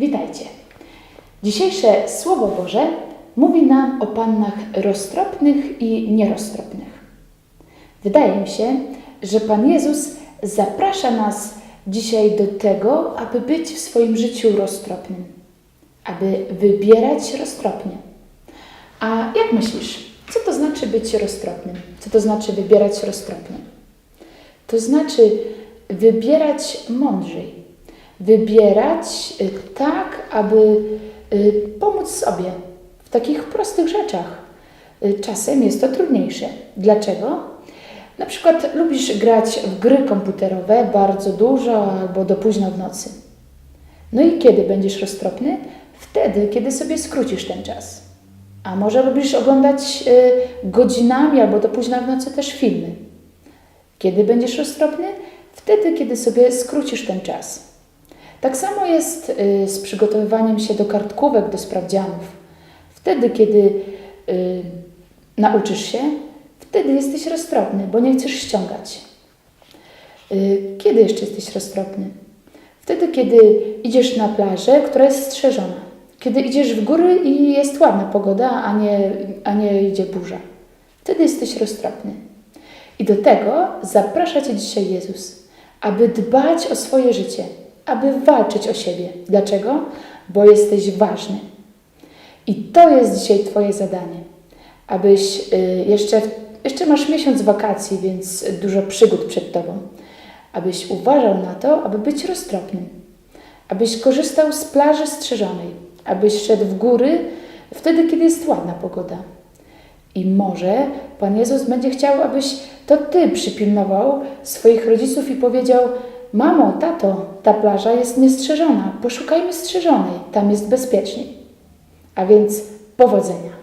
Witajcie. Dzisiejsze Słowo Boże mówi nam o pannach roztropnych i nieroztropnych. Wydaje mi się, że Pan Jezus zaprasza nas dzisiaj do tego, aby być w swoim życiu roztropnym, aby wybierać roztropnie. A jak myślisz, co to znaczy być roztropnym? Co to znaczy wybierać roztropnie? To znaczy wybierać mądrzej, wybierać y, tak, aby y, pomóc sobie w takich prostych rzeczach. Y, Czasem jest to trudniejsze. Dlaczego? Na przykład lubisz grać w gry komputerowe bardzo dużo albo do późna w nocy. No i kiedy będziesz roztropny? Wtedy, kiedy sobie skrócisz ten czas. A może lubisz oglądać godzinami albo do późna w nocy też filmy. Kiedy będziesz roztropny? Wtedy, kiedy sobie skrócisz ten czas. Tak samo jest y, z przygotowywaniem się do kartkówek, do sprawdzianów. Wtedy, kiedy y, nauczysz się, wtedy jesteś roztropny, bo nie chcesz ściągać. Y, Kiedy jeszcze jesteś roztropny? Wtedy, kiedy idziesz na plażę, która jest strzeżona. Kiedy idziesz w góry i jest ładna pogoda, a nie, a nie idzie burza. Wtedy jesteś roztropny. I do tego zaprasza Cię dzisiaj Jezus, aby dbać o swoje życie, aby walczyć o siebie. Dlaczego? Bo jesteś ważny. I to jest dzisiaj Twoje zadanie, abyś y, jeszcze, jeszcze masz miesiąc wakacji, więc dużo przygód przed Tobą, abyś uważał na to, aby być roztropnym, abyś korzystał z plaży strzeżonej, abyś szedł w góry wtedy, kiedy jest ładna pogoda. I może Pan Jezus będzie chciał, abyś to Ty przypilnował swoich rodziców i powiedział: Mamo, tato, ta plaża jest niestrzeżona, poszukajmy strzeżonej, tam jest bezpieczniej. A więc powodzenia.